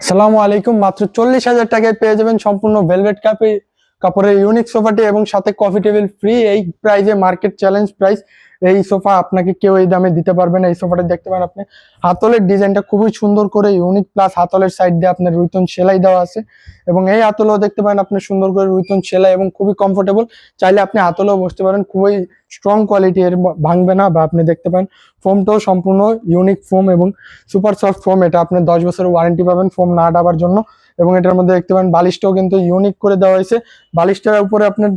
সালামু আলাইকুম। মাত্র চল্লিশ হাজার টাকায় পেয়ে যাবেন সম্পূর্ণ ভেলভেট কাপে কাপড়ের ইউনিক সোফাটি এবং সাথে কফি টেবিল ফ্রি এই প্রাইজে মার্কেট চ্যালেঞ্জ প্রাইস এই সোফা আপনাকে কেউ এই দামে দিতে পারবে না, এই সোফাটা দেখতে পারেন আপনি। হাতলের ডিজাইনটা খুবই সুন্দর করে ইউনিক প্লাস হাতলের সাইড দিয়ে আপনার রুইতন সেলাই দেওয়া আছে। এবং এই হাতলও দেখতে পারেন আপনি সুন্দর করে রুইতন সেলাই এবং খুবই কমফোর্টেবল চাইলে আপনি হাতলেও বসতে পারেন, খুবই স্ট্রং কোয়ালিটি এর ভাঙবে না বা আপনি দেখতে পারেন। ফোমটাও সম্পূর্ণ ইউনিক ফোম এবং সুপার সফট ফোম এটা আপনি দশ বছরের ওয়ারেন্টি পাবেন ফোম না ডাবার জন্য। এবং এটার মধ্যে দেখতে পারেন বালিশটাও কিন্তু ইউনিক করে দেওয়া হয়েছে। বালিশটার উপরে আপনার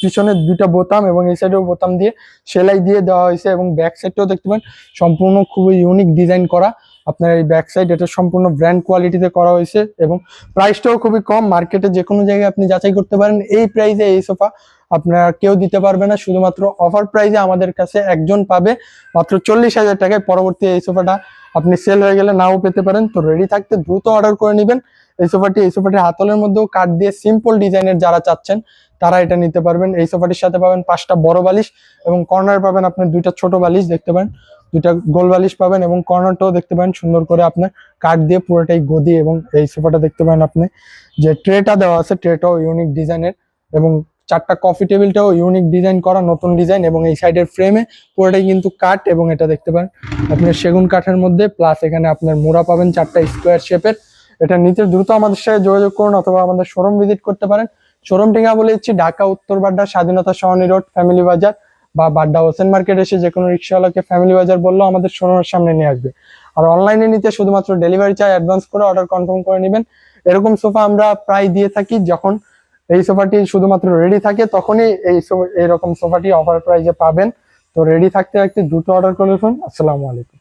পিছনে দুইটা বোতাম এবং এই সাইডেও বোতাম দিয়ে সেলাই দিয়ে দেওয়া হয়েছে এবং ব্যাক সাইডটাও দেখতে পারেন সম্পূর্ণ খুবই ইউনিক ডিজাইন করা। আপনার এই ব্যাক সাইড এটা সম্পূর্ণ ব্র্যান্ড কোয়ালিটিতে করা হয়েছে এবং প্রাইসটাও খুবই কম। মার্কেটে যে কোনো জায়গায় আপনি যাচাই করতে পারেন, এই প্রাইসে এই সোফা আপনার কেউ দিতে পারবে না। শুধুমাত্র অফার প্রাইসে আমাদের কাছে একজন পাবে। মাত্র চল্লিশ হাজার টাকায় পরবর্তী এই সোফাটা আপনি সেল হয়ে গেলে নাও পেতে পারেন। তো রেডি থাকতে দ্রুত অর্ডার করে নেবেন। এই সোফাটি, এই সোফাটির হাতলের মধ্যেও কাঠ দিয়ে সিম্পল ডিজাইনের যারা চাচ্ছেন, তারা এটা নিতে পারবেন। এই সোফাটির সাথে পাবেন পাঁচটা বড় বালিশ এবং কর্নার পাবেন আপনার দুইটা ছোট বালিশ, দেখতে পান দুইটা গোল বালিশ পাবেন এবং কর্নারটাও দেখতে পারেন সুন্দর করে আপনার কাঠ দিয়ে পুরোটাই গদি এবং এই সোফাটা দেখতে পারেন আপনি। যে ট্রেটা দেওয়া আছে, ট্রেটাও ইউনিক ডিজাইনের এবং চারটা কফি টেবিলটাও ইউনিক ডিজাইন করা, নতুন ডিজাইন এবং এই সাইডের ফ্রেমে পুরোটাই কিন্তু কাঠ এবং এটা দেখতে পান আপনার সেগুন কাঠের মধ্যে প্লাস এখানে আপনার মোড়া পাবেন চারটা স্কোয়ার শেপের এটা নিতে দ্রুত আমাদের সাথে যোগাযোগ করুন অথবা আমাদের শোরুম ভিজিট করতে পারেন। শোরুম ঠিকা বলে দিচ্ছি, ঢাকা, উত্তর বাড্ডা, স্বাধীনতা সহনী রোড ফ্যামিলি বাজার বা বাড্ডা হোসেন মার্কেট এসে যে কোনো রিক্সাওয়ালাকে ফ্যামিলি বাজার বললেও আমাদের শোরুমের সামনে নিয়ে আসবে। আর অনলাইনে নিতে শুধুমাত্র ডেলিভারি চার্জ অ্যাডভান্স করে অর্ডার কনফার্ম করে নেবেন। এরকম সোফা আমরা প্রায় দিয়ে থাকি, যখন এই সোফাটি শুধুমাত্র রেডি থাকে, তখনই এই এরকম সোফাটি অফার প্রাইজে পাবেন। তো রেডি থাকতে থাকতে দ্রুত অর্ডার করে ফেলুন। আসসালামু আলাইকুম।